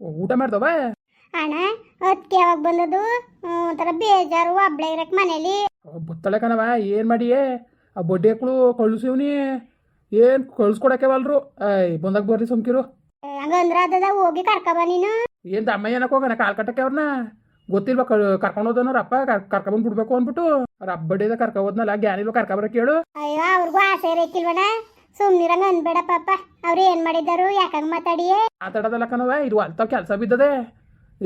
ಊಟ ಮಾಡ್ದವ? ಅಣ್ಣ ಅದಕ್ಕೆ ಯಾವಾಗ ಬಂದದು ಒಂಥರ ಬೇಜಾರು ಒಬ್ಳೆ ಇರಕ್ ಮನೇಲಿ. ಬತ್ತಳೆ ಕಣವ ಏನು ಮಾಡಿಯೇ? ಆ ಬಡ್ಡಿ ಕಳ್ಸಿವ್ನಿ. ಏನು ಕಳ್ಸಿಕೊಡಕ್ಕೆ ಬಲ್ರು ಐ ಬಂದಾಗ ಬರ್ರಿ ಸುಮ್ಕಿರು. ಹಂಗಂದ್ರ ಅದದ ಹೋಗಿ ಕರ್ಕಬ ನೀನು. ಏನು ದಮ್ಮ ಏನಕ್ಕೆ ಹೋಗನ ಕಾಲ್ ಕಟ್ಟಕ್ಕೆ ಅವ್ರನ್ನ ಗೊತ್ತಿಲ್ವಾ ಕರ್ಕೊಂಡು ಹೋದನವ್ರ ಅಪ್ಪ ಕರ್ಕೊಂಡ್ ಬಿಡ್ಬೇಕು ಅಂದ್ಬಿಟ್ಟು. ಅಬ್ಬಡಿದ ಕರ್ಕೊ ಹೋದ್ನಲ್ಲ ಗ್ಯಾನಿಲ್ವ ಕರ್ಕೊಬರಕ್ಕೆ ಕೇಳು. ಅಯ್ಯೋ ಅವ್ರಿಗೂ ಆಸೆ ಇರಕ್ಕಿಲ್ವಣ ಸುಮ್ನಿರಂಗ ಅನ್ಬೇಡ ಪಾಪ. ಅವ್ರು ಏನ್ ಮಾಡಿದಾರು ಯಾಕಂಗ್ ಮಾತಾಡಿಯೇ? ಮಾತಾಡೋದಲ್ಲ ಕಣವ ಇದು ಅಲ್ತಾವ್ ಕೆಲಸ ಬಿದ್ದದೆ.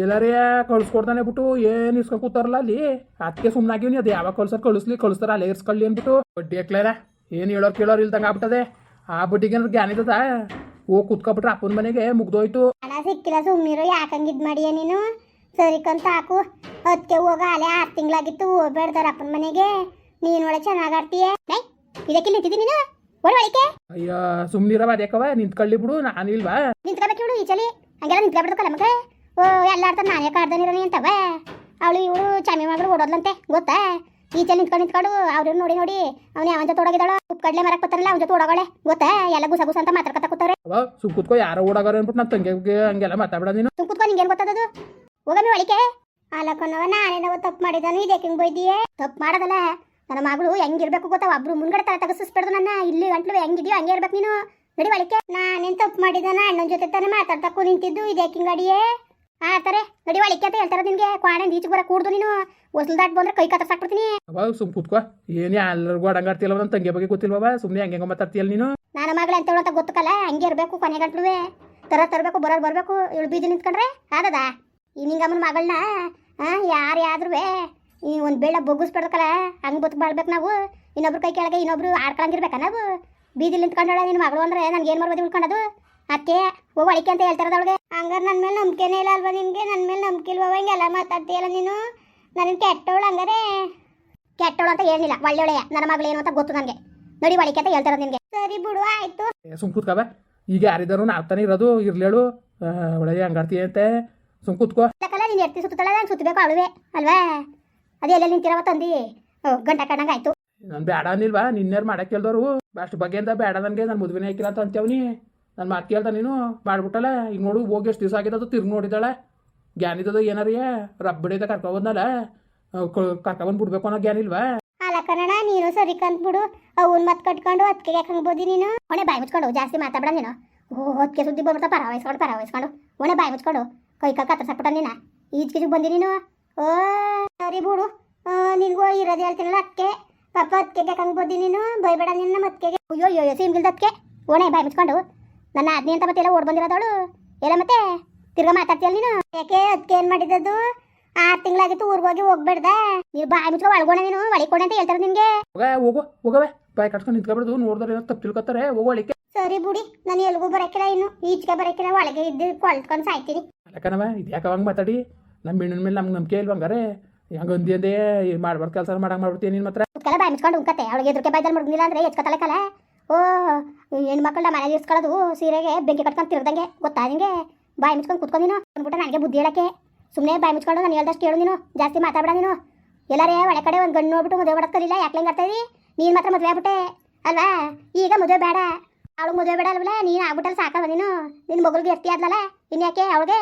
ಎಲ್ಲಾರೇ ಕಳ್ಸ್ಕೊಡ್ತಾನೆ ಬಿಟ್ಟು ಏನು ಇಸ್ಕೊ ಕೂತಾರಲ್ಲ ಅಲ್ಲಿ? ಅದಕ್ಕೆ ಸುಮ್ಮನಾಗಿವ್ನಿ ಅದು ಯಾವಾಗ ಕಳ್ಸರ್ ಕಳಿಸ್ಲಿ ಕಳಿಸ್ತಾರ ಅಲ್ಲೇ ಇರ್ಸ್ಕೊಳ್ಳಿ ಅಂದ್ಬಿಟ್ಟು ಬಡ್ಡಿ ಹಾಕ್ಲಾರ. ಏನು ಹೇಳೋರ್ ಕೇಳೋರ್ ಇಲ್ದಂಗ ಆಗ್ಬಿಟ್ಟದೆ. ಆ ಬಡ್ಡಿಗೆ ಏನಾದ್ರು ಜ್ಞಾನ ಇದ್ದದ? ಹೋಗಿ ಕುತ್ಕೊಬಿಟ್ರೆ ಅಪ್ಪನ ಮನೆಗೆ ಮುಗ್ದೋಯ್ತು. ಹಣ ಸಿಕ್ಕಿಲ್ಲ ಸುಮ್ನಿರು. ಯಾಕಂಗ್ ಇದ್ ಮಾಡಿಯ ನೀನು? ಸರಿಕಂತ ಹಾಕು ಅದಕ್ಕೆ ಹೋಗ ಅಲೆ ಆರು ತಿಂಗಳಾಗಿತ್ತು ಹೋಗ್ಬೇಡ್ದಾರ ಅಪ್ಪನ ಮನೆಗೆ. ನೀನ್ ಒಳ್ಳೆ ಚೆನ್ನಾಗ್ ಆಡ್ತೀಯ? ಇದಕ್ಕೆ ನಿಂತಿದ್ದೀನಿ ನೀನು? ಒಳಕ್ಕೆ ಅಯ್ಯ ಸುಮ್ನಿರವ ಅದೇಕವ ನಿಂತ್ಕೊಳ್ಳಿ ಬಿಡು ನಾನಿಲ್ವಾ ನಿಂತ್ಕೋಬೇಕು ಇವಳು ಈಚಲಿ ಹಂಗೆಲ್ಲ ನಿಂತ್ಕೊಬಿಡ್ತಕ್ಕಲ್ಲ ಮಗ ಓ ಎಲ್ಲ ಆಡ್ತಾರೆ ನಾನೇ ಕಾಡ್ದನಿರೋನಿ ಅಂತವ ಅವಳು ಇವಳು ಚಾಮಿ ಮಗಳು ಓಡೋದ್ಲಂತೆ ಗೊತ್ತಾ? ಈಚೆ ನಿಂತ್ಕೊಂಡು ನಿಂತ್ಕೊಂಡು ಅವ್ರನ್ನ ನೋಡಿ ನೋಡಿ ಅವ್ನು ಯಾವಂತ ತೊಡಗಿದಾಳು ಉಪ್ಕಡ್ಲೆ ಮರಕ್ ಬರ್ತಾರಲ್ಲ ಅವ್ನ ಜೊತೆ ಓಡೋಗಳೆ ಗೊತ್ತಾ? ಎಲ್ಲ ಗುಸ ಗುಸ ಅಂತ ಮಾತಾಡ್ಕೊತ ಕೂತವ್ರೆ. ಅವ ಸುಮ್ ಕುತ್ಕೋ ಯಾರೋ ಓಡಾಗಾರ ಅನ್ಬಿಟ್ಟು ನನ್ನ ತಂಗಿಗೆ ಹಂಗೆಲ್ಲ ಮಾತಾಡ ನೀನು. ಸುಮ್ ಕುತ್ಕೊಂಡು ನಿಂಗೇನು ಗೊತ್ತದದು ಹೋಗಮ್ಮಿ ಒಳಿಕೆ ಅಲ್ಲಕ್ಕನವ ನಾನೇನವ ತಪ್ಪು ಮಾಡಿದಾನು ಇದಕ್ಕೆ ಹಿಂಗೆ ಬೈದಿಯೇ? ತಪ್ಪು ಮಾಡೋದಲ್ಲ. ನನ್ನ ಮಗಳು ಹೆಂಗಿರ್ಬೇಕು ಗೊತ್ತಾ ಒಬ್ರು ಮುಂದ್ಗಡೆ ತಲೆ ತಗಸಿಸ್ಬಿಡ್ದು ನನ್ನ. ಇಲ್ಲಿ ಗಂಟ್ಲು ಹೆಂಗಿದ್ಯೋ ಹಂಗೆ ಇರ್ಬೇಕು ನೀನು. ನಡಿ ನಾ ನಾನೇನು ತಪ್ಪು ಮಾಡಿದಾನ? ಅಣ್ಣನ ಜೊತೆ ತಾನೇ ಮಾತಾಡ್ತಾ ನಿಂತಿದ್ದು ಇದಕ್ಕೆ ಕಿಂಗಡಿಯೇ ಆ ನಡಿ ನಡಿವಳಿಕೆ ಅಂತ ಹೇಳ್ತಾರ ನಿನ್ಗೆ. ಕ್ವಾಣೆ ಈಚೆ ಬರ ಕೂಡ್ದು ನೀನು. ಹೊಸಲ್ ದಾಟ್ ಬಂದ್ರೆ ಕೈ ಕತ್ತರ್ಸಾಕ್ಬಿಡ್ತೀನಿ ಅವ ಸುಮ್ ಕುತ್ಕೋ. ಏನೇ ಎಲ್ಲರಿಗೂ ಅಡಂಗಾಡ್ತಿಲ್ಲ ನನ್ನ ತಂಗಿ ಬಗ್ಗೆ ಗೊತ್ತಿಲ್ವವ ಸುಮ್ಮನೆ ಹಂಗೆ ಹೆಂಗೆ ಮಾತಾಡ್ತೀಯಲ್ಲ ನೀನು. ನನ್ನ ಮಗಳ ಅಂತ ಹೇಳೋಂತ ಗೊತ್ತಕಲ್ಲ? ಹಂಗೆ ಇರಬೇಕು ಕೊನೆ ಗಂಟ್ಲುವೆ. ತರ ತರಬೇಕು ಬರೋರು ಬರಬೇಕು. ಇಳ್ ಬೀದಿ ನಿಂತ್ಕೊಂಡ್ರೆ ಆದದ ಈ ನಿಂಗಮ್ಮನ ಮಗಳನ್ನ ಹಾಂ ಯಾರು ಯಾದ್ರೂ ಈ ಒಂದು ಬೇಡ ಬೊಗ್ಗಿಸ್ಬಿಡ್ಬೇಕಲ್ಲ ಹಂಗೆ ಬದುಕು ಬಾಳ್ಬೇಕು ನಾವು. ಇನ್ನೊಬ್ರು ಕೈ ಕೆಳಗೆ ಇನ್ನೊಬ್ರು ಆಡ್ಕೊಳಂಗಿರ್ಬೇಕ ನಾವು. ಬೀದಿಲಿ ನಿಂತ್ಕೊಂಡಾಳ ನಿನ್ನ ಮಗಳು ಅಂದ್ರೆ ನನ್ಗೆ ಏನು ಮಾಡ್ಬೋದು ಉಳ್ಕೊಂಡದು? ಅತ್ತೆ ಹೋಗಿ ಅಳಿಕೆ ಅಂತ ಹೇಳ್ತಾರದೊಳಗೆ ಹಂಗಾರೆ ನನ್ನ ಮೇಲೆ ನಂಬಿಕೆನೇ ಇಲ್ಲ ಅಲ್ವಾ ನಿನಗೆ? ನನ್ನ ಮೇಲೆ ನಂಬಿಕೆ ಇಲ್ವ ಹಿಂಗೆಲ್ಲ ಮಾತಾಡ್ತೀಯಲ್ಲ ನೀನು? ನನ್ನ ಕೆಟ್ಟವಳು ಹಂಗಾರೆ. ಕೆಟ್ಟವಳು ಅಂತ ಹೇಳಿಲ್ಲ ಒಳ್ಳೆಯ ನನ್ನ ಮಗಳು ಏನು ಅಂತ ಗೊತ್ತು ನನಗೆ. ನೋಡಿ ಒಳಿಕೆ ಅಂತ ಹೇಳ್ತಾರ ನಿನಗೆ. ಸರಿ ಬಿಡು ಆಯ್ತು. ಸುಮ್ ಕೂತ್ಕವ ಈಗ ಯಾರಿದ್ದಾರು ನಾವು ತಾನೇ ಇರೋದು ಇರ್ಲೇಳು. ಒಳ್ಳೆಯ ಹಂಗಾಡ್ತೀಯ ಅಂತೆ. ಸುಮ್ ಕೂತ್ಕೋ. ನೀನು ಎತ್ತಿ ನಾನು ಸುತ್ತಬೇಕು ಅವಳುವೆ ಅಲ್ವಾ? ಅದೆಲ್ಲ ನಿಂತಿರವ ತಂದಿ. ಗಂಟೆ ಕಂಡಂಗೆ ಆಯ್ತು. ನಾನು ಬೇಡ ಅನ್ನಿಲ್ವಾ ನಿನ್ನೇರು ಮಾಡಕ್ಕೆ ಕೇಳ್ದವ್ರು. ಅಷ್ಟು ಬಗ್ಗೆಯಿಂದ ಬೇಡ ನನಗೆ ನಾನು ಮದುವೆನೇ ಹಾಕಿಲ್ಲ ಅಂತ ಅಂತೇವ್ನಿ ನಾನು ಮಾತು ಕೇಳ್ದ ನೀನು ಮಾಡ್ಬಿಟ್ಟಲ್ಲ. ಈಗ ನೋಡು ಹೋಗಿ ಎಷ್ಟು ದಿವಸ ಆಗಿದ್ದು ತಿರ್ಗಿ ನೋಡಿದಾಳೆ ಗ್ಯಾನಿದ್ದದು ಏನಾರಿಯ ರಬ್ಬಡಿದ ಕರ್ಕೊಬಂದಲ್ಲ ಕರ್ಕೊಬಂದು ಬಿಡ್ಬೇಕು ಅನ್ನೋ ಜ್ಞಾನ ಇಲ್ವಾ? ಅಲ್ಲ ನೀನು ಸರಿ ಕಂತ ಬಿಡು ಅವನ್ ಮತ್ ಕಟ್ಕೊಂಡು ಅದಕ್ಕೆ ಯಾಕಂಗ್ ಬೋದಿ ನೀನು? ಒಣೆ ಬಾಯಿ ಮುಚ್ಕೊಂಡು ಜಾಸ್ತಿ ಮಾತಾಡ ನೀನು. ಓ ಅದಕ್ಕೆ ಸುದ್ದಿ ಬಂದ್ಬಿಡ್ತಾ ಪರವಾಯಿಸ್ಕೊಂಡು ಪರವಾಯಿಸ್ಕೊಂಡು. ಒಣೆ ಬಾಯಿ ಮುಚ್ಕೊಂಡು. ಕೈ ಕಾಕ ಕತ್ತರ್ಸಾಕ್ಬಿಟ್ಟ ನೀನ? ಈಜ್ಕಿಜಿಗೆ ಬಂದಿ ನೀನು? ಓ ಸರಿ ಬಿಡು. ನಿನ್ಗೂ ಇರೋದು ಹೇಳ್ತೀನಲ್ಲ ಅದಕ್ಕೆ ಪಾಪ ಅದಕ್ಕೆ ಕಂಗ್ಬೋದಿ ನೀನು? ಬೈಬೇಡ ನಿನ್ನ ಮತ್ತೆಗೆ ಅಯ್ಯೋ ಅಯ್ಯೋ ಸೀಮ್ಗಿಲ್ದ ಗಿಲ್ದಕ್ಕೆ ಓಣೆ ಬಾಯಿ ಮುಚ್ಕೊಂಡು. ನನ್ನ ಅದ್ನಿ ಅಂತ ಮತ್ತೆ ಎಲ್ಲ ಓಡ್ ಬಂದಿರೋದವಳು. ಎಲ್ಲ ಮತ್ತೆ ತಿರ್ಗಾ ಮಾತಾಡ್ತೀಯಲ್ಲ ನೀನು? ಯಾಕೆ ಅದಕ್ಕೆ ಏನು ಮಾಡಿದ್ದದು? ಆರು ತಿಂಗಳಾಗಿತ್ತು ಊರಿಗೆ ಹೋಗಿ ಹೋಗ್ಬೇಡ್ದ. ನೀವು ಬಾಯಿ ಮುಚ್ಕೊಂಡು ಒಳಗೋಣ ನೀನು. ಒಳಿಕೊಣೆ ಅಂತ ಹೇಳ್ತಾರೆ ನಿನಗೆ. ಹೋಗ ಹೋಗು ಹೋಗವೆ. ಬಾಯ್ ಕಟ್ಕೊಂಡು ನಿಂತ್ಕೊಬಿಡ್ದು. ನೋಡಿದ್ರೆ ತಪ್ಪು ತಿಳ್ಕೊತಾರೆ. ಹೋಗೋಳಿಕೆ ಸರಿ ಬುಡಿ. ನಾನು ಎಲ್ಗೂ ಬರಕ್ಕಿಲ್ಲ ಇನ್ನು. ಈಚೆಗೆ ಬರಕ್ಕಿಲ್ಲ ಒಳಗೆ ಇದ್ದು ಕೊಳ್ತ್ಕೊಂಡು ಸಾಯ್ತೀನಿ. ಅಲ್ಲಕ್ಕನವ ಇದು ಯಾಕೆ ಹಂಗೆ ಮಾತಾಡಿ? ನಮ್ಮ ಹೆಣ್ಣಿನ ಮೇಲೆ ನಮ್ಗೆ ನಂಬಿಕೆ ಇಲ್ವಂಗಾರೆ ಹಂಗೆ ಅಂದಿ ಮಾಡ್ಬಾರ್ದು ಕೆಲಸ ಮಾಡಂಗೆ ಮಾಡ್ಬಿಡ್ತೀನಿ ನಿನ್ನ ಮಾತ್ರ. ಕೆಲ ಬಾಯಿ ಮುಚ್ಕೊಂಡು ಉಂಕತ್ತೆ ಅವಳಿಗೆ ಎದುರುಕೆ ಬಾಯ್ದಲ್ಲಿ ಮುಡ್ಗಿಲ್ಲ ಅಂದ್ರೆ ಎಚ್ಕೊತಲೆ ಕಲ? ಓ, ಹೆಣ್ಮಕ್ಳನ್ನ ಮನೆಗೆ ಇರ್ಸ್ಕೊಳ್ಳೋದು ಸೀರೆಗೆ ಬೆಂಕಿ ಕಟ್ಕೊಂಡು ತಿರ್ದಂಗೆ, ಗೊತ್ತಾ ನಿಂಗೆ? ಬಾಯಿ ಮುಚ್ಕೊಂಡು ಕುತ್ಕೊಂಡು ನೀನು. ಅಂದ್ಬಿಟ್ಟು ನನಗೆ ಬುದ್ಧಿ ಹೇಳಕ್ಕೆ. ಸುಮ್ಮನೆ ಬಾಯಿ ಮುಚ್ಕೊಂಡು ನಾನು ಹೇಳ್ದಷ್ಟು ಕೇಳು ನೀನು. ಜಾಸ್ತಿ ಮಾತಾಡ ನೀನು. ಎಲ್ಲರೇ ಒಳ ಕಡೆ ಒಂದು ಗಂಡು ನೋಡ್ಬಿಟ್ಟು ಮದುವೆ ಮಾಡಕ್ಕೆ ಕಲಿಲ್ಲ ಯಾಕೆ ಹಿಂಗೆ ಆಗ್ತಾ ಇದೀ? ನೀನು ಮಾತ್ರ ಮದುವೆ ಆಗ್ಬಿಟ್ಟೆ, ಅಲ್ವಾ? ಈಗ ಮದುವೆ ಬೇಡ. ಅವಳು ಮದುವೆ ಬೇಡ ಅಲ್ವಲ್ಲ? ನೀನು ಆಗ್ಬಿಟ್ಟಲ್ಲ ಸಾಕಲ್ವ ನೀನು? ನಿನ್ನ ಮಗಳಿಗೆ ಎತ್ತಿ ಆದ್ಲಲ್ಲ? ಇನ್ಯಾಕೆ ಅವಳಿಗೆ?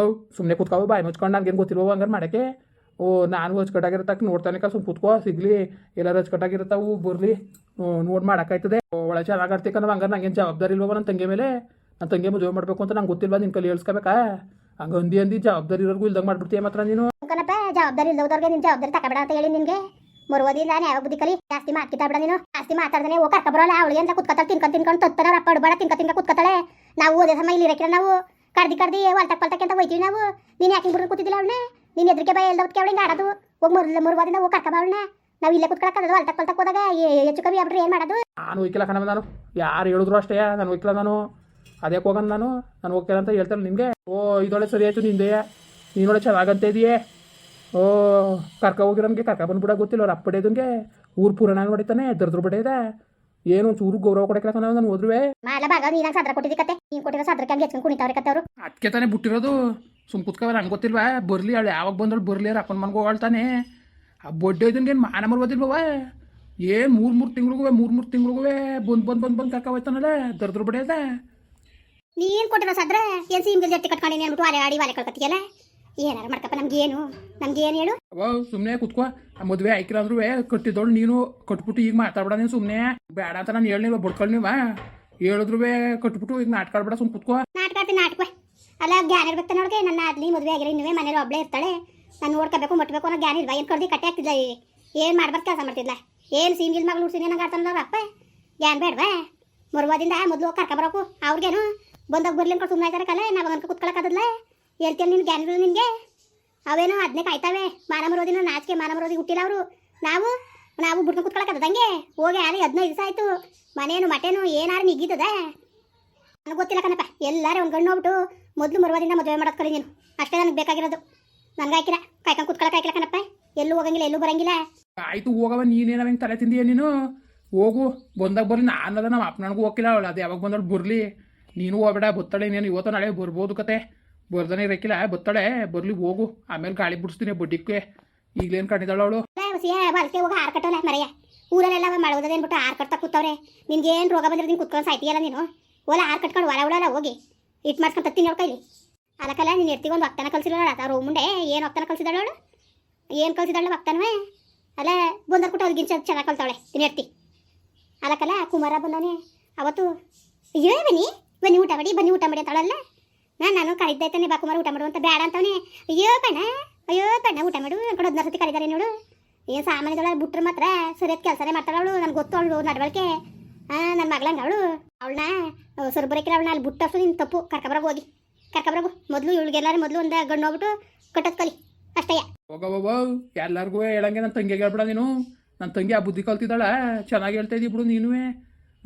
ಅವು ಸುಮ್ಮನೆ ಕುತ್ಕೊವು ಬಾಯಿ ಮುಚ್ಕೊಂಡು ನನಗೇನು ಗೊತ್ತಿರುವ ಹಂಗಾರೆ ಮಾಡೋಕ್ಕೆ ಓ, ನಾನು ಅಚ್ಚುಕಟ್ಟಾಗಿರತ್ತಕ್ಕೆ ನೋಡ್ತಾನೆ ಸುಮ್ಮ ಕೂತ್ಕೋ, ಸಿಗಲಿ. ಎಲ್ಲರೂ ಅಚ್ಚುಕಟ್ಟಾಗಿರ್ತಾವು ಬರಲಿ. ನೋಡಿ ಮಾಡೋಕ್ಕಾಯ್ತದೆ. ಒಳ್ಳೆ ಚೆನ್ನಾಗಿ ಆಡ್ತೀಕ ನಾವು ಹಂಗಾರೆ ನಂಗೆ ಜವಾಬ್ದಾರಿ ಇಲ್ವ ನನ್ನ ತಂಗಿ ಮೇಲೆ? ನನ್ನ ತಂಗಿ ಮದುವೆ ಮಾಡಬೇಕು ಅಂತ ನಂಗೆ ಗೊತ್ತಿಲ್ವಾ ನಿನ್ನ ಕಲಿ ಹೇಳ್ಸ್ಕೋಬೇಕಾ? ಹಂಗೆ ಅಂದಿ ಅಂದಿ ಜವಾಬ್ದಾರಿ ಇರೋರ್ಗೂ ಇಲ್ದಂಗೆ ಮಾಡ್ಬಿಡ್ತೀಯ ಮಾತ್ರ ನೀನು. ಜವಾಬ್ದಾರಿ ಇಲ್ಲದವ್ರಿಗೆ ನಿನ್ ಜವಾಬ್ದಾರಿ ತಕಬೇಡ ಅಂತ ಹೇಳಿ ನಿನಗೆ. ಮರುವದಿ ನಾನು ಯಾವ ಬುದ್ಧಿ ಕಲಿ. ಜಾಸ್ತಿ ಮಾತಾಡ್ಬೇಡ ನೀನು. ಜಾಸ್ತಿ ಮಾತಾಡ್ದೆ ಓ ಕರ್ಕ ಬರೋಲ್ಲ ಅವಳಿಗೆ ಅಂತ ಕುತ್ಕೊತಾಳೆ, ತಿನ್ಕೊಂಡು ತಿನ್ಕೊಂಡು ತತ್ತಾರ ಅಪ್ಪ ಬೇಡ ತಿನ್ಕ ತಿನ್ಕ ಕುತ್ಕೊತಾಳೆ. ನಾವು ಅದೇ ಸಮಯ ಇಲ್ಲಿ ನಾವು. ಕರ್ದಿ ಕರ್ದಿ ಹೊಲ್ತಕ್ ಪಲ್ತಕ್ಕೆ ಅಂತ ಹೋಯ್ತೀವಿ ನಾವು? ನೀನು ಯಾಕೆ ಬಿಡ್ರಿ ಕೂತಿದ್ದಿಲ್ಲ ಅವಳನ್ನ? ನೀನು ಎದ್ರಿಗೆ ಬಾಯಿ ಎಲ್ಲ ಅವಳಿಗೆ ಆಡೋದು. ಹೋಗಿ ಮರು ಮರುವಾದಿಂದ ಹೋಗಿ ಕರ್ಕ ಅವಳನ್ನ. ನಾವು ಇಲ್ಲೇ ಕುತ್ಕೊಳಕ್ಕೆ ಹೊಲ್ತಕ್ ಪಲ್ತಕ್ ಹೋದಾಗ ಹೆಚ್ಚು ಕಮ್ಮಿ ಆಗ್ಬಿಟ್ರೆ ಏನು ಮಾಡೋದು? ನಾನು ಹೋಯ್ಕಿಲ್ಲ ಕಣ ನಾನು. ಯಾರು ಹೇಳಿದ್ರು ಅಷ್ಟೇ, ನಾನು ಹೋಯ್ಕಿಲ್ಲ ನಾನು. ಅದೇ ಹೋಗನ್ ನಾನು? ನಾನು ಹೋಗ್ತೇನೆ ಅಂತ ಹೇಳ್ತಾರೆ ನಿಮಗೆ? ಓ ಇದೊಳೆ ಸರಿ ಆಯ್ತು ನಿಂದೆ. ನೀನೊಳೆ ಚೆನ್ನಾಗಂತ ಇದೆಯೇ. ಓ, ಕರ್ಕ ಹೋಗಿರೋನ್ಗೆ ಕರ್ಕ ಬಂದ್ಬಿಡ ಗೊತ್ತಿಲ್ಲ ಅವ್ರು ಅಪ್ಪಡೇದಂಗೆ ಊರು ಪೂರಣ ನೋಡಿತಾನೆ ದರ್ದ್ರ ಬಡೇದ ಏನು ಚೂರು ಗೌರವ ಕೊಡಕ್ಕೆ ನಾನು ಹೋದ್ರುವೆ? ಮಾಲ ಭಾಗ ನೀನಾಗ ಸಾದ್ರ ಕೊಟ್ಟಿದ್ದಿ ಕತೆ ನೀನು ಕೊಟ್ಟಿರೋ ಸಾದ್ರಕ್ಕೆ ಹಂಗೆ ಹೆಚ್ಕೊಂಡು ಕುಣಿತಾವ್ರೆ ಕತೆ ಅವರು. ಅದಕ್ಕೆ ತಾನೇ ಬಿಟ್ಟಿರೋದು. ಸುಮ್ ಕುತ್ಕವಲ್ಲ ಹಂಗೆ ಗೊತ್ತಿಲ್ವಾ? ಬರಲಿ ಅವಳು. ಯಾವಾಗ ಬಂದಳು ಬರ್ಲಿ ಅವ್ರು ಅಪ್ಪನ ಮನ್ಗೆ ಹೋಗ್ತಾನೆ ಆ ಬೊಡ್ಡೆ ಇದನ್ಗೆ ಏನು ಮಾನ ಮರ್ಬೋದಿಲ್ವ ಏನು ಮೂರು ಮೂರು ತಿಂಗಳಿಗೂ ಮೂರು ಮೂರು ತಿಂಗಳಿಗೂ ಬಂದ್ ಬಂದ್ ಬಂದ್ ಬಂದ್ ಕರ್ಕ ಹೋಯ್ತಾನಲ್ಲ ದರ್ದ್ರ ಬಡಿಯದ? ನೀನ್ ಕೊಟ್ಟಿರೋ ಸಾದ್ರೆ ಏನ್ ಸೀಮ್ಗೆ ಜಟ್ಟಿ ಕಟ್ಕೊಂಡಿನಿ ಅಂದ್ಬಿಟ್ಟು ಅಲೆ ಆಡಿ ವಾಲೆ ಕಳ್ಕೊತೀಯಲ್ಲ ಏನಾರು ಮಾಡ್ಕಪ್ಪ ನಮ್ಗೇನು ನಮ್ಗೇನು ಹೇಳು? ಅವ ಸುಮ್ಮನೆ ಕುತ್ಕೋ. ಮದುವೆ ಆಯ್ಕಿಲ್ಲ ಅಂದ್ರೂ ಕಟ್ಟಿದ್ದೋಳು ನೀನು ಕಟ್ಬಿಟ್ಟು ಈಗ ಮಾತಾಡ್ಬೇಡ ನೀನು ಸುಮ್ಮನೆ ಬೇಡ ಅಂತ ನಾನು ಹೇಳಿಲ್ವ ಬಡ್ಕೊಳ್ಳಿ ನೀವ. ಹೇಳಿದ್ರು ಕಟ್ಬಿಟ್ಟು ಈಗ ನಾಟಕ ಸುಮ್ ಸುಮ್ಮನೆ ಕುತ್ಕೋ. ನಾಟಕ ಆಡ್ತೀನಿ ನಾಟಕ ಅಲ್ಲ ಗ್ಯಾನ್ ಇರ್ಬೇಕು ನೋಡ್ಕೆ ನನ್ನ ಅಲ್ಲಿ ಮದುವೆ ಆಗಿಲ್ಲ ಇನ್ನುವೇ ಮನೇಲಿ ಒಬ್ಳೆ ಇರ್ತಾಳೆ. ನಾನು ನೋಡ್ಕೋಬೇಕು ಮುಟ್ಬೇಕು ಅನ್ನೋ ಗ್ಯಾನ್ ಇಲ್ವಾ? ಏನು ಕಡ್ದು? ಕಟ್ಟೆ ಹಾಕ್ತಿದ್ಲ ಏನು ಮಾಡ್ಬಾರ್ದು ಕೆಲಸ ಮಾಡ್ತಿದ್ಲ? ಏನು ಸೀಮ್ಗಿಲ್ ಮಗಳು ಉಡ್ಸಿನಿ ನಂಗೆ ಆಡ್ತಾನಲ್ಲ ಅಪ್ಪ. ಗ್ಯಾನ್ ಬೇಡವಾ? ಮರುವಾದಿಂದ ಮೊದಲು ಕರ್ಕೊಬರಕು ಅವ್ರಿಗೇನು? ಬಂದಾಗ ಬರ್ಲಿ ಅನ್ಕೊಂಡು ಸುಮ್ಮನೆ ಆಯ್ತಾರೆ ಕಲೆ ನಾವು ಅನ್ಕೊ ಕುತ್ಕೊಳಕ್ಕಾಗಲ್ಲ ಹೇಳ್ತೀನಿ ನಿನ್ನ ಗ್ಯಾನ್ಗಳು ನಿನಗೆ? ಅವೇನೋ ಅದನ್ನೇ ಕಾಯ್ತಾವೆ. ಮಾರಮರೋದಿನ ನಾಚಿಕೆ ಮಾನ ಮರೋದಿ ಹುಟ್ಟಿಲ್ಲ ಅವರು. ನಾವು ನಾವು ಬಿಟ್ಕೊಂಡು ಕುತ್ಕೊಳಕ್ಕಾಗದಂಗೆ ಹೋಗಿ? ಅಲ್ಲಿ ಹದಿನೈದು ದಿವಸ ಆಯ್ತು. ಮನೇನು ಮಟೇನು ಏನಾರು ನಿಗ್ಗಿತದ ನನಗೆ ಗೊತ್ತಿಲ್ಲ ಕಣಪ್ಪ. ಎಲ್ಲಾರು ಒಂದು ಗಣ್ಣು ಹೋಗ್ಬಿಟ್ಟು ಮೊದಲು ಮರುವಾದಿಂದ ಮದುವೆ ಮಾಡೋದು ಕಳಿ ನೀನು. ಅಷ್ಟೇ ನನಗೆ ಬೇಕಾಗಿರೋದು. ನನಗೆ ಹಾಕಿಲ್ಲ. ಕಾಯ್ಕೊಂಡು ಕುತ್ಕೊಳಕ್ಕೆ ಹಾಕಿಲ್ಲ ಕಣಪ್ಪ. ಎಲ್ಲೂ ಹೋಗಂಗಿಲ್ಲ, ಎಲ್ಲೂ ಬರಂಗಿಲ್ಲ. ಆಯ್ತು, ಹೋಗವ. ನೀನೇನ ಹೆಂಗೆ ತಲೆ ತಿಂದೀಯ ನೀನು? ಹೋಗು. ಬಂದಾಗ ಬರ್ಲಿ. ನಾನು ನಮ್ಮ ಅಪ್ಪನಗೂ ಹೋಗಿಲ್ಲ ಅವಳು. ಅದು ಯಾವಾಗ ಬಂದಳು ಬರ್ಲಿ. ನೀನು ಹೋಗ್ಬೇಡ. ಬತ್ತಾಳೆ ನೀನು. ಇವತ್ತು ನಾಳೆ ಬರ್ಬೋದು ಕತೆ. ಬರ್ದಾನೆ ಇರಕ್ಕಿಲ್ಲ ಬತ್ತಾಳೆ, ಬರ್ಲಿ, ಹೋಗು. ಆಮೇಲೆ ಗಾಳಿ ಬಿಡಿಸ್ತೀನಿ ಬಡ್ಡಿಕ್ಕೆ ಈಗಲೇನು ಕಂಡಿದ್ದಾಳು ಅವಳು? ಬಲ್ಕೆ ಹೋಗಿ ಕಟ್ಟೋಲ್ಲ ಮರೆಯ. ಊರಲ್ಲೆಲ್ಲ ಮಾಡೋದೇನ್ಬಿಟ್ಟು ಹಾರ್ ಕಟ್ತಾ ಕೂತವ್ರೆ? ನಿನ್ಗೆ ಏನು ರೋಗ ಬಂದ್ರೆ ನೀನು ಕುತ್ಕೊಂಡು ಸಾಯ್ತೀಯಲ್ಲ ನೀನು? ಓಲ ಹಾರ್ ಕಟ್ಕೊಂಡು ಹೊರ ಉಡಲ್ಲ ಹೋಗಿ. ಇಟ್ ಮಾಡ್ಕೊಂಡು ತತ್ತೀನಿ ನೋಡ್ ಇಲ್ಲಿ ಅದಕ್ಕಲ್ಲ ನೀನು ಎರ್ತಿಗೆ ಒಂದು ವಕ್ತನ ಕಲ್ಸಿಲ್ಲ ಆ ಮುಂಡೆ ಏನು ವಕ್ತನ ಕಲ್ಸಿದಾಳು ಅವಳು? ಏನು ಕಲ್ಸಿದಾಳು ವಕ್ತನವೇ? ಅಲ್ಲ, ಬಂದರ್ ಕೊಟ್ಟು ಅವ್ರಿಗಿಂತ ಚೆನ್ನಾಗಿ ಕಲ್ತಾವಳೆ ನೀನು ಎರ್ತಿ. ಅದಕ್ಕಲ್ಲ ಕುಮಾರ ಬಂದಾನೆ. ಅವತ್ತು ಇವೇ ಬನ್ನಿ ಬನ್ನಿ, ಊಟ ಮಾಡಿ, ಬನ್ನಿ, ಊಟ ಮಾಡಿ ಅಂತಾಳಲ್ಲ? ನಾನು ನಾನು ಕರಿದ್ದೈತಾನೆ ಬಾ ಕುಮಾರ ಊಟ ಮಾಡು ಅಂತ ಬೇಡ ಅಂತವನೇ. ಅಯ್ಯೋ ಕಣ್ಣ ಅಯ್ಯೋ ಕಣ್ಣ ಊಟ ಮಾಡು. ಅನ್ಕೊಂಡು ಹದಿನಾರು ಸತಿ ಕರೀತಾರೆ ನೋಡು. ಏನು ಸಾಮಾನ್ಯದೊಳ ಬಿಟ್ರೆ ಮಾತ್ರ ಸರಿಯಾದ ಕೆಲಸನೇ ಮಾಡ್ತಾಳೆ ಅವಳು. ನನ್ಗೆ ಗೊತ್ತು ಅವಳು ನಡವಳಿಕೆ. ಹಾಂ ನನ್ನ ಮಗಳಂಗ ಅವಳು. ಅವಳನ್ನ ಸೊರ್ಬರಕಿಲ್ಲ ಅವಳನ್ನ ಅಲ್ಲಿ ಬಿಟ್ಟು ನಿನ್ನ ತಪ್ಪು. ಕರ್ಕಬರಗ ಹೋಗಿ. ಕರ್ಕಬರಗು ಮೊದಲು ಇವಳಿಗೆಲ್ಲಾರು ಮೊದಲು ಒಂದು ಗಂಡು ಹೋಗ್ಬಿಟ್ಟು ಕಟ್ಟೋದು ಅಷ್ಟೇ ಹೋಗವ ಎಲ್ಲರಿಗೂ ಹೇಳಂಗೆ ನನ್ನ ತಂಗಿಗೆ ಹೇಳ್ಬೇಡ ನೀನು. ನನ್ನ ತಂಗಿ ಆ ಬುದ್ಧಿ ಕಲ್ತಿದ್ದಾಳ. ಚೆನ್ನಾಗಿ ಹೇಳ್ತಾ ಇಬ್ರು ಬಿಡು ನೀನುವೇ.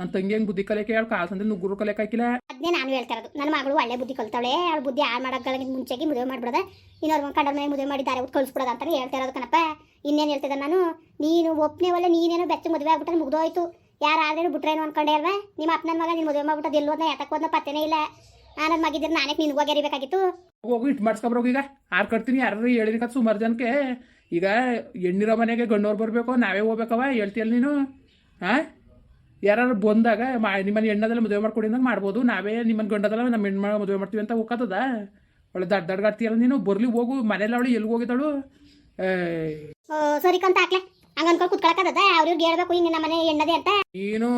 ನನ್ನ ತಂಗಿ ಹೆಂಗ್ ಬುದ್ಧಿ ಕಲಿಯಕ್ಕೆ ಹೇಳಿ ಕಾಲ್ಸಂದ್ರೆ ನುಗ್ಗುರು ಕಲಿಯಕ್ಕೆ ಹಾಕಿಲ್ಲ. ಅದನ್ನೇ ನಾನು ಹೇಳ್ತಾ ಇರೋದು. ನನ್ನ ಮಗಳು ಒಳ್ಳೆ ಬುದ್ಧಿ ಕಲ್ತಾಳೆ ಅವಳು ಬುದ್ಧಿ ಹಾಳು ಮಾಡೋಗಳಿಗೆ ಮುಂಚೆಗೆ ಮದುವೆ ಮಾಡ್ಬಿಡೋದ. ಇನ್ನೊಂದು ಕಂಡ ಮೇಲೆ ಮದುವೆ ಮಾಡಿ ದಾರೆ ಉತ್ ಕಳಿಸ್ಬಿಡೋದ ಅಂತಾನೆ ಹೇಳ್ತಾ ಇರೋದು ಕಣಪ್ಪ. ಇನ್ನೇನು ಹೇಳ್ತಿದ್ದೆ ನಾನು? ನೀನು ಒಪ್ಪನೆ ಒಳ್ಳೆ ನೀನೇನೋ ಬೆಚ್ಚ ಮದುವೆ ಆಗ್ಬಿಟ್ರೆ ಮುಗ್ದೋಯ್ತು. ಯಾರು ಆದ್ರೂ ಬಿಟ್ರೇನು ಅನ್ಕೊಂಡೆ ಅಲ್ವಾ? ನಿಮ್ಮ ಅಪ್ಪನ ಮಗ ನಿನ್ ಮದುವೆ ಮಾಡ್ಬಿಟ್ಟದ್ದು ಎಲ್ಲೋದ್ನ ಯಾತಕ್ಕೆ ಹೋದ್ನ ಪತ್ತೆನೇ ಇಲ್ಲ. ನಾನು ನನ್ನ ಮಗಿದ್ರೆ ನಾನೇ ನಿನ್ಗೆ ಹೋಗ್ಯಾರಿಬೇಕಾಗಿತ್ತು ಹೋಗಿ ಇಟ್ಟು ಮಾಡ್ಸ್ಕೊಬ್ರೋಗ ಈಗ ಆರು ಕಟ್ತೀನಿ ಯಾರು ಹೇಳಿದ ಸುಮಾರು ಜನಕ್ಕೆ. ಈಗ ಹೆಣ್ಣಿರೋ ಮನೆಗೆ ಗಂಡೋರು ಬರಬೇಕು ನಾವೇ ಹೋಗ್ಬೇಕವ ಹೇಳ್ತೀಯಲ್ಲ ನೀನು? ಹಾಂ ಯಾರು ಬಂದಾಗ ಮಾ ನಿಮ್ಮನ್ನ ಹೆಣ್ಣದಲ್ಲ ಮದುವೆ ಮಾಡ್ಕೊಡಿ ಅಂದಾಗ ಮಾಡ್ಬೋದು. ನಾವೇ ನಿಮ್ಮನ್ನ ಗಂಡದಲ್ಲ ನಮ್ಮ ಹೆಣ್ಣು ಮದುವೆ ಮಾಡ್ತೀವಿ ಅಂತ ಹೋಗ್ತದ ಒಳ್ಳೆ ದಡ್ಡ ದಡ್ಗಾಡ್ತೀಯಲ್ಲ ನೀನು? ಬರ್ಲಿ ಹೋಗು. ಮನೇಲಿ ಅವಳು ಎಲ್ಲಿ ಹೋಗಿದ್ದಾಳು? ಸರಿ ಕಂತ ಹಾಕ್ಲೆ. ಹಂಗ ಅನ್ಕೊಂಡು ಕುತ್ಕೊಳಕದ ಅವ್ರಿಗೆ ಹೇಳ್ಬೇಕು ಹಿಂಗೆ ನಮ್ಮ ಮನೆ ಎಣ್ಣದೆ ಅಂತ. ನೀನು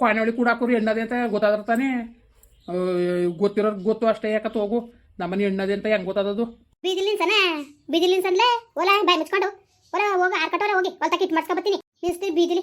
ಕೊನೆವಳಿ ಕೂಡ ಹಾಕೋರು ಎಣ್ಣದೆ ಅಂತ ಗೊತ್ತಾದ್ರೆ ತಾನೆ? ಗೊತ್ತಿರೋರ್ಗೆ ಗೊತ್ತು ಅಷ್ಟೇ ಯಾಕತ್ ಹೋಗು. ನಮ್ಮನೆ ಎಣ್ಣದೆ ಅಂತ ಹೆಂಗೆ ಗೊತ್ತಾದದು? ಬೀದಿಲಿನ್ಸನ ಬೀದಿಲಿನ್ಸನ್ಲೆ ಓಲಾ ಬಾಯ್ ಮುಚ್ಕೊಂಡು. ಓಲಾ ಹೋಗಿ ಕಟೋರೆ ಹೋಗಿ. ಹೊಲಕ್ಕೆ ಇಟ್ ಮಾಡ್ಸ್ಕೊಂಡ್ ಮಾಡ್ಸ್ಕೊಬತ್ತೀನಿ ನಿಲ್ಸ್ತೀವಿ ಬೀದಿಲಿ.